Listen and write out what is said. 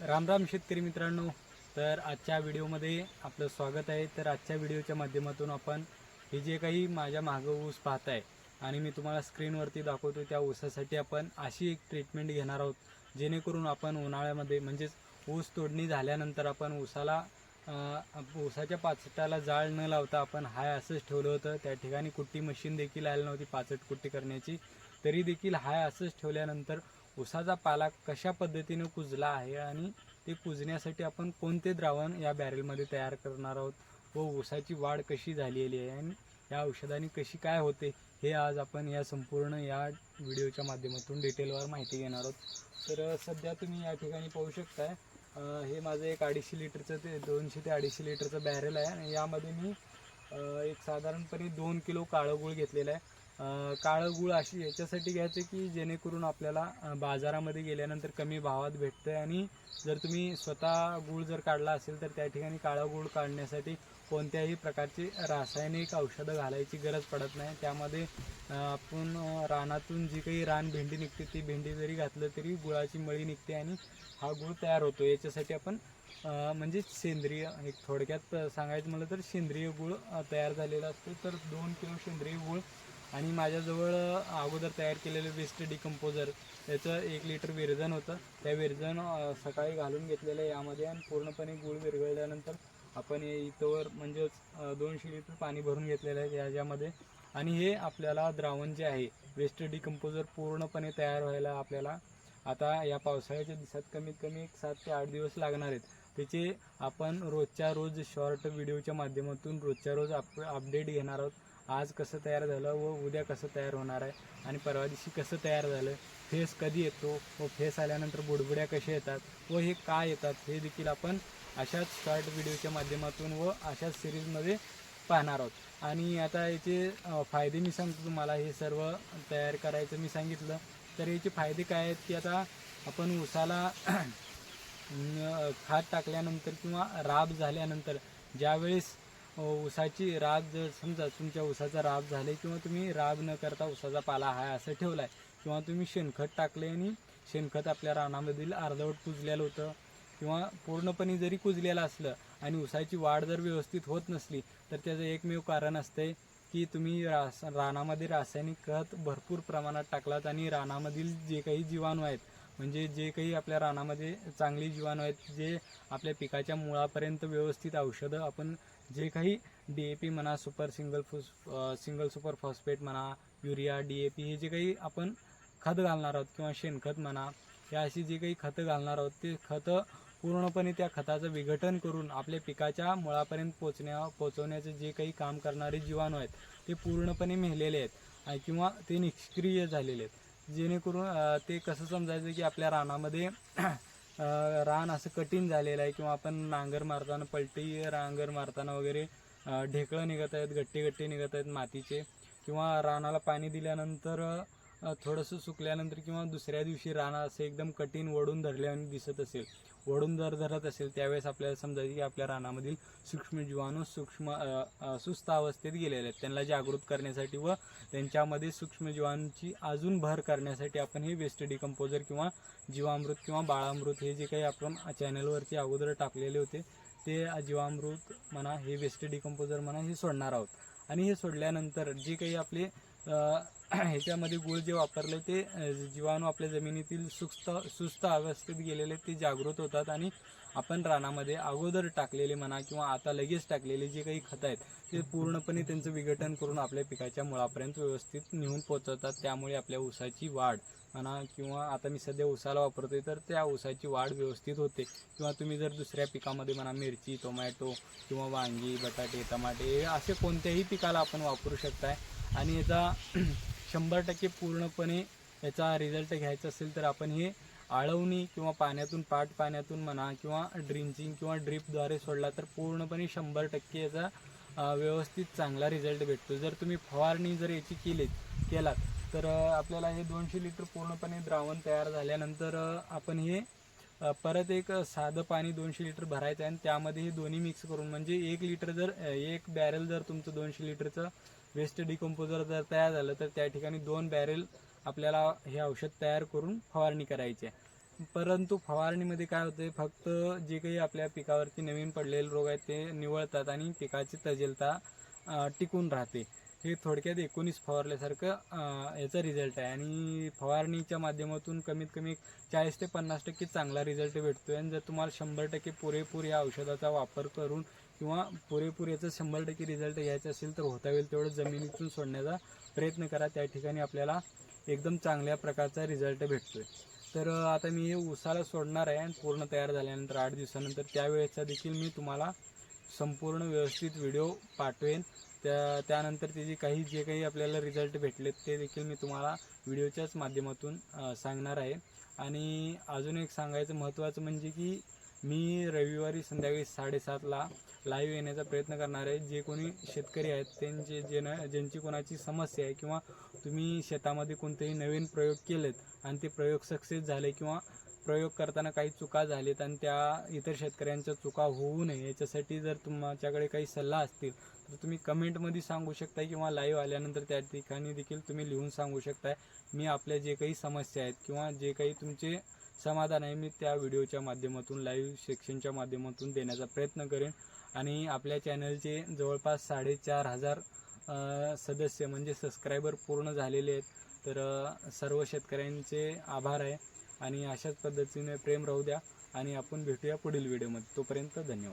राम राम शेतकरी मित्रांनो तर आजच्या व्हिडिओमध्ये आपलं स्वागत आहे. तर आजच्या व्हिडिओच्या माध्यमातून आपण हे जे काही माझ्या मागं ऊस पाहताय आणि मी तुम्हाला स्क्रीनवरती दाखवतो त्या ऊसासाठी आपण अशी एक ट्रीटमेंट घेणार आहोत जेणेकरून आपण उन्हाळ्यामध्ये म्हणजेच ऊस तोडणी झाल्यानंतर आपण ऊसाला ऊसाच्या पाचटाला जाळ न लावता आपण हाय असंच ठेवलं होतं. त्या ठिकाणी कुट्टी मशीन देखील आली नव्हती पाचट कुट्टी करण्याची. तरी देखील हाय असंच ठेवल्यानंतर ऊसाचा पाला कशा पद्धतीने कुजला आहे आणि ते कुजण्यासाठी आपण कोणते द्रावण या बॅरेलमध्ये तयार करणार आहोत? व ऊसाची वाढ कशी झालेली आहे आणि या औषधाने कशी काय होते? हे आज आपण या संपूर्ण या व्हिडिओच्या माध्यमातून डिटेलवर माहिती घेणार आहोत. तर सध्या तुम्ही या ठिकाणी पाहू शकताय हे माझं एक अडीचशे लिटरचं ते दोनशे ते अडीचशे लिटरचं बॅरेल आहे आणि यामध्ये मी एक साधारणपणे दोन किलो काळं गूळ घेतलेलं आहे. काळं गूळ अशी याच्यासाठी घ्यायचं की जेणेकरून आपल्याला बाजारामध्ये गेल्यानंतर कमी भावात भेटतं आणि जर तुम्ही स्वतः गूळ जर काढला असेल तर त्या ठिकाणी काळा गूळ काढण्यासाठी कोणत्याही प्रकारची रासायनिक औषधं घालायची गरज पडत नाही. त्यामध्ये आपण रानातून जी काही रान भेंडी निघते ती भेंडी जरी घातलं तरी गुळाची मळी निघते आणि हा गूळ तयार होतो. याच्यासाठी आपण म्हणजे सेंद्रिय एक थोडक्यात सांगायचं म्हटलं तर सेंद्रिय गूळ तयार झालेला असतो. तर दोन किलो सेंद्रिय गूळ आणि माझ्याजवळ अगोदर तयार केलेलं वेस्ट डिकम्पोजर त्याचं एक लिटर विरजन होतं. त्या विरजन सकाळी घालून घेतलेलं आहे यामध्ये आणि पूर्णपणे गूळ विरघळल्यानंतर आपण हे इथंवर म्हणजेच दोनशे लिटर पाणी भरून घेतलेलं आहे याच्यामध्ये. आणि हे आपल्याला द्रावण जे आहे वेस्ट डिकम्पोजर पूर्णपणे तयार व्हायला आपल्याला आता या पावसाळ्याच्या दिवसात कमीत कमी एक सात ते आठ दिवस लागणार आहेत. त्याचे आपण रोजच्या रोज शॉर्ट व्हिडिओच्या माध्यमातून रोजच्या रोज आप अपडेट घेणार आहोत. आज कसं तयार झालं व उद्या कसं तयार होणार आहे आणि परवा दिवशी कसं तयार झालं फेस कधी येतो व फेस आल्यानंतर बुडबुड्या कशा येतात व हे का येतात हे देखील आपण अशाच शॉर्ट व्हिडिओच्या माध्यमातून व अशाच सिरीजमध्ये पाहणार आहोत. आणि आता याचे फायदे मी सांगतो तुम्हाला. हे सर्व तयार करायचं मी सांगितलं. तर याचे फायदे काय आहेत की आता आपण उसाला खात टाकल्यानंतर किंवा राब झाल्यानंतर ज्यावेळेस ऊसाची राब जर समजा तुमच्या ऊसाचा राब झाले किंवा तुम्ही राब न करता ऊसाचा पाला हाय असं ठेवलाय किंवा तुम्ही शेणखत टाकले आणि शेणखत आपल्या रानामधील अर्धवट कुजलेलं होतं किंवा पूर्णपणे जरी कुजलेलं असलं आणि ऊसाची वाढ जर व्यवस्थित होत नसली तर त्याचं एकमेव कारण असते की तुम्ही रास रानामध्ये रासायनिक खत भरपूर प्रमाणात टाकलात आणि रानामधील जे काही जीवाणू आहेत म्हणजे जे काही आपल्या रानामध्ये चांगली जीवाणू आहेत जे आपल्या पिकाच्या मुळापर्यंत व्यवस्थित औषधं आपण जे काही डी ए पी म्हणा सुपर सिंगल फुस सिंगल सुपर फॉस्फेट म्हणा युरिया डी ए पी हे जे काही आपण खत घालणार आहोत किंवा शेणखत म्हणा या अशी जी काही खतं घालणार आहोत ते खतं पूर्णपणे त्या खताचं विघटन करून आपल्या पिकाच्या मुळापर्यंत पोचण्या पोचवण्याचं जे काही काम करणारे जीवाणू आहेत ते पूर्णपणे मेलेले आहेत किंवा ते निष्क्रिय झालेले आहेत. जेणेकरून ते कसं समजायचं की आपल्या रानामध्ये रान असं कठीण झालेलं आहे किंवा आपण नांगर मारताना पलटी नांगर मारताना वगैरे ढेकळं निघत आहेत गट्टे गट्टे निघत आहेत मातीचे. किंवा रानाला पाणी दिल्यानंतर थोडंसं सुकल्यानंतर किंवा दुसऱ्या दिवशी रान असं एकदम कठीण वडून धरल्याने दिसत असेल वडून जर धरत असेल त्यावेळेस आपल्याला समजायचं की आपल्या रानामधील सूक्ष्म जीवाणू सूक्ष्म सुस्त अवस्थेत गेलेले आहेत. त्यांना जागृत करण्यासाठी व त्यांच्यामध्ये सूक्ष्म जीवाणूंची अजून भर करण्यासाठी आपण हे वेस्ट डिकम्पोजर किंवा जीवामृत किंवा बाळामृत हे जे काही आपण चॅनलवरती अगोदर टाकलेले होते ते जीवामृत म्हणा हे वेस्ट डिकम्पोजर म्हणा हे सोडणार आहोत. आणि हे सोडल्यानंतर जे काही आपले ह्याच्यामध्ये गुळ जे वापरले ते जीवाणू आपल्या जमिनीतील सुस्त सुस्त अवस्थेत गेलेले ते जागृत होतात आणि आपण रानामध्ये अगोदर टाकलेले म्हणा किंवा आता लगेच टाकलेले जे काही खत आहेत ते पूर्णपणे त्यांचं विघटन करून आपल्या पिकाच्या मुळापर्यंत व्यवस्थित नेऊन पोचवतात. त्यामुळे आपल्या ऊसाची वाढ म्हणा किंवा आता मी सध्या ऊसाला वापरतोय तर त्या ऊसाची वाढ व्यवस्थित होते. किंवा तुम्ही जर दुसऱ्या पिकामध्ये म्हणा मिरची टोमॅटो किंवा वांगी बटाटे टमाटे असे कोणत्याही पिकाला आपण वापरू शकताय. आणि याचा शंभर टक्के पूर्णपणे याचा रिझल्ट घ्यायचा असेल तर आपण हे आळवणी किंवा पाण्यातून पाट पाण्यातून म्हणा किंवा ड्रिंचिंग किंवा ड्रीपद्वारे सोडला तर पूर्णपणे शंभर टक्के याचा व्यवस्थित चांगला रिझल्ट भेटतो. जर तुम्ही फवारणी जर याची केलीत केलात तर आपल्याला हे दोनशे लिटर पूर्णपणे द्रावण तयार झाल्यानंतर आपण हे परत एक साधं पाणी दोनशे लिटर भरायचं आहे आणि त्यामध्ये हे दोन्ही मिक्स करून म्हणजे एक लिटर जर एक बॅरल जर तुमचं दोनशे लिटरचं वेस्ट डिकम्पोजर जर तयार झालं तर त्या ठिकाणी दोन बॅरेल आपल्याला हे औषध तयार करून फवारणी करायची आहे. परंतु फवारणीमध्ये काय होते फक्त जे काही आपल्या पिकावरती नवीन पडलेले रोग आहेत ते निवळतात आणि पिकाची तजेलता टिकून राहते. हे थोडक्यात एकोणीस फवारल्यासारखं याचा रिझल्ट आहे. आणि फवारणीच्या माध्यमातून कमीत कमी चाळीस ते पन्नास टक्के चांगला रिझल्ट भेटतो आहे आणि जर तुम्हाला शंभर टक्के पुरेपूर या औषधाचा वापर करून किंवा पुरेपूर याचा शंभर टक्के रिझल्ट घ्यायचा असेल तर होता होईल तेवढं जमिनीतून सोडण्याचा प्रयत्न करा. त्या ठिकाणी आपल्याला एकदम चांगल्या प्रकारचा रिझल्ट भेटतोय. तर आता मी हे उसाला सोडणार आहे आणि पूर्ण तयार झाल्यानंतर आठ दिवसानंतर त्यावेळेचा देखील मी तुम्हाला संपूर्ण व्यवस्थित व्हिडिओ पाठवेन. त्या त्यानंतर त्याचे काही जे काही आपल्याला रिझल्ट भेटलेत ते देखील मी तुम्हाला व्हिडिओच्याच माध्यमातून सांगणार आहे. आणि अजून एक सांगायचं महत्त्वाचं म्हणजे की मी रविवारी संध्याकाळी साडेसातला लाईव्ह येण्याचा प्रयत्न करणार आहे. जे कोणी शेतकरी आहेत त्यांचे जे न ज्यांची कोणाची समस्या आहे किंवा तुम्ही शेतामध्ये कोणतेही नवीन प्रयोग केलेत आणि ते प्रयोग सक्सेस झाले किंवा प्रयोग करताना काही चुका झालेत आणि त्या इतर शेतकऱ्यांच्या चुका होऊ नये याच्यासाठी जर तुमच्याकडे काही सल्ला असतील तर तुम्ही कमेंटमध्ये सांगू शकता किंवा लाईव्ह आल्यानंतर त्या ठिकाणी देखील तुम्ही लिहून सांगू शकताय. मी आपल्या जे काही समस्या आहेत किंवा जे काही तुमचे समाधान आहे. मी त्या व्हिडिओच्या माध्यमातून लाईव्ह सेक्शनच्या माध्यमातून देण्याचा प्रयत्न करेन. आणि आपल्या चॅनलचे जवळपास साडेचार हजार सदस्य म्हणजे सबस्क्रायबर पूर्ण झालेले आहेत. तर सर्व शेतकऱ्यांचे आभार आहे. आणि अशाच पद्धतीने प्रेम राहू द्या. आणि आपण भेटूया पुढील व्हिडिओमध्ये तोपर्यंत धन्यवाद.